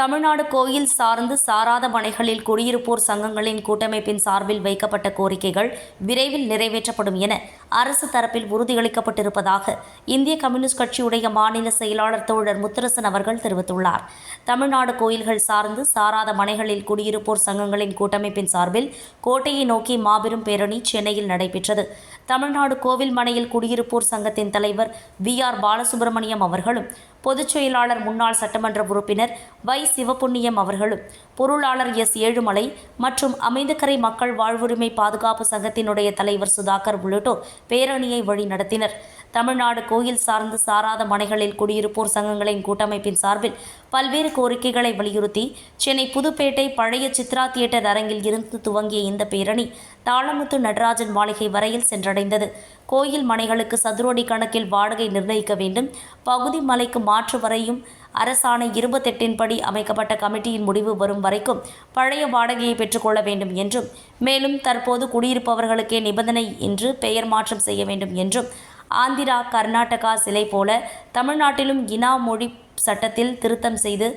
தமிழ்நாடு கோயில் சார்ந்து சாராத மனைகளில் குடியிருப்போர் சங்கங்களின் கூட்டமைப்பின் சார்பில் வைக்கப்பட்ட கோரிக்கைகள் விரைவில் நிறைவேற்றப்படும் என அரசு தரப்பில் உறுதியளிக்கப்பட்டிருப்பதாக இந்திய கம்யூனிஸ்ட் கட்சியுடைய மாநில செயலாளர் தோழர் முத்தரசன் அவர்கள் தெரிவித்துள்ளார். தமிழ்நாடு கோயில்கள் சார்ந்து சாராத மனைகளில் குடியிருப்போர் சங்கங்களின் கூட்டமைப்பின் சார்பில் கோட்டையை நோக்கி மாபெரும் பேரணி சென்னையில் நடைபெற்றது. தமிழ்நாடு கோவில் மனையில் குடியிருப்போர் சங்கத்தின் தலைவர் வி ஆர் பாலசுப்ரமணியம் அவர்களும் பொதுச் செயலாளர் முன்னாள் சட்டமன்ற உறுப்பினர் வை. சிவபுண்ணியம் அவர்களும் பொருளாளர் எஸ். ஏழுமலை மற்றும் அமைந்தகரை மக்கள் வாழ்வுரிமை பாதுகாப்பு சங்கத்தினுடைய தலைவர் சுதாகர் உள்ளிட்டோர் பேரணியை வழிநடத்தினர். தமிழ்நாடு கோயில் சார்ந்து சாராத மனைகளில் குடியிருப்போர் சங்கங்களின் கூட்டமைப்பின் சார்பில் பல்வேறு கோரிக்கைகளை வலியுறுத்தி சென்னை புதுப்பேட்டை பழைய சித்ரா தியேட்டர் அரங்கில் இருந்து துவங்கிய இந்த பேரணி தாளமுத்து நடராஜன் மாளிகை வரையில் சென்றடைந்தது. கோயில் மனைகளுக்கு சதுரடி கணக்கில் வாடகை நிர்ணயிக்க வேண்டும். பகுதி மலைக்கு மாற்று வரையும் அரசாணை இருபத்தெட்டின்படி அமைக்கப்பட்ட கமிட்டியின் முடிவு வரும் வரைக்கும் பழைய வாடகையை பெற்றுக்கொள்ள வேண்டும் என்றும் மேலும் தற்போது குடியிருப்பவர்களுக்கே நிபந்தனை என்று பெயர் மாற்றம் செய்ய வேண்டும் என்றும் ஆந்திரா கர்நாடகா சிலை போல தமிழ்நாட்டிலும் இனா மொழி சட்டத்தில் திருத்தம் செய்து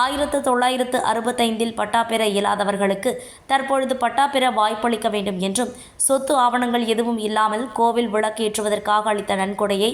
ஆயிரத்து தொள்ளாயிரத்து அறுபத்தைந்தில் பட்டா பெற இயலாதவர்களுக்கு தற்பொழுது பட்டா பெற வாய்ப்பளிக்க வேண்டும் என்றும் சொத்து ஆவணங்கள் எதுவும் இல்லாமல் கோவில் விளக்கு ஏற்றுவதற்காக அளித்த நன்கொடையை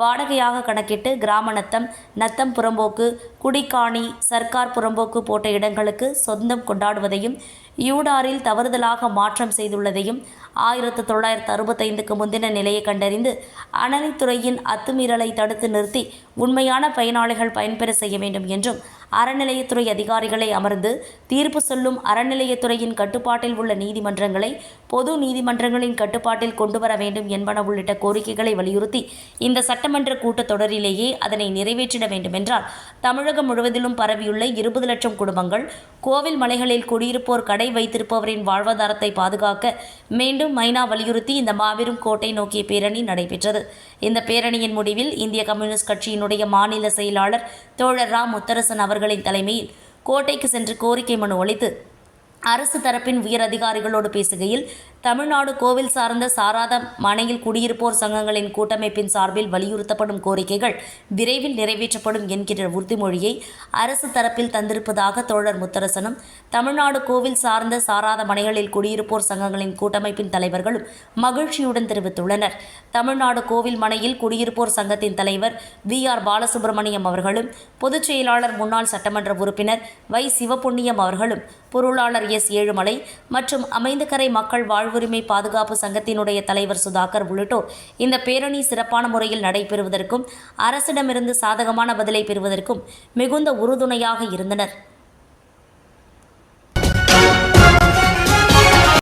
வாடகையாக கணக்கிட்டு கிராம நத்தம் நத்தம் புறம்போக்கு குடிக்காணி சர்க்கார் புறம்போக்கு போட்ட இடங்களுக்கு சொந்தம் கொண்டாடுவதையும் யூடாரில் தவறுதலாக மாற்றம் செய்துள்ளதையும் ஆயிரத்து தொள்ளாயிரத்து அறுபத்தைந்துக்கு முந்தின நிலையை கண்டறிந்து அனலித்துறையின் அத்துமீறலை தடுத்து நிறுத்தி உண்மையான பயனாளிகள் பயன்பெற செய்ய வேண்டும் என்றும் அறநிலையத்துறை அதிகாரிகளை அமர்ந்து தீர்ப்பு சொல்லும் அறநிலையத்துறையின் கட்டுப்பாட்டில் உள்ள நீதிமன்றங்களை பொது நீதிமன்றங்களின் கட்டுப்பாட்டில் கொண்டு வர வேண்டும் என்பன உள்ளிட்ட கோரிக்கைகளை வலியுறுத்தி இந்த சட்டமன்ற கூட்டத்தொடரிலேயே அதனை நிறைவேற்றிட வேண்டுமென்றால் தமிழகம் முழுவதிலும் பரவியுள்ள இருபது லட்சம் குடும்பங்கள் கோவில் மலைகளில் குடியிருப்போர் கடை வைத்திருப்பவரின் வாழ்வாதாரத்தை பாதுகாக்க மீண்டும் மைனா வலியுறுத்தி இந்த மாபெரும் கோட்டை நோக்கிய பேரணி நடைபெற்றது. இந்த பேரணியின் முடிவில் இந்திய கம்யூனிஸ்ட் கட்சியினுடைய மாநில செயலாளர் தோழர் ரா முத்தரசன் அவர்களின் தலைமையில் கோட்டைக்கு சென்று கோரிக்கை மனு அளித்து அரசு தரப்பின் உயர் அதிகாரிகளோடு பேசுகையில் தமிழ்நாடு கோவில் சார்ந்த சாராத மனையில் குடியிருப்போர் சங்கங்களின் கூட்டமைப்பின் சார்பில் வலியுறுத்தப்படும் கோரிக்கைகள் விரைவில் நிறைவேற்றப்படும் என்கிற உறுதிமொழியை அரசு தரப்பில் தந்திருப்பதாக தோழர் முத்தரசனும் தமிழ்நாடு கோவில் சார்ந்த சாராத மனைகளில் குடியிருப்போர் சங்கங்களின் கூட்டமைப்பின் தலைவர்களும் மகிழ்ச்சியுடன் தெரிவித்துள்ளனர். தமிழ்நாடு கோவில் மனையில் குடியிருப்போர் சங்கத்தின் தலைவர் வி. ஆர். பாலசுப்ரமணியம் அவர்களும் பொதுச் செயலாளர் முன்னாள் சட்டமன்ற உறுப்பினர் வை. சிவபுண்ணியம் அவர்களும் பொருளாளர் எஸ் ஏழுமலை மற்றும் அமைந்தகரை மக்கள் வாழ்வுரிமை பாதுகாப்பு சங்கத்தினுடைய தலைவர் சுதாகர் உள்ளிட்டோர் இந்த பேரணி சிறப்பான முறையில் நடைபெறுவதற்கும் அரசிடமிருந்து சாதகமான பதிலை பெறுவதற்கும் மிகுந்த உறுதுணையாக இருந்தனர்.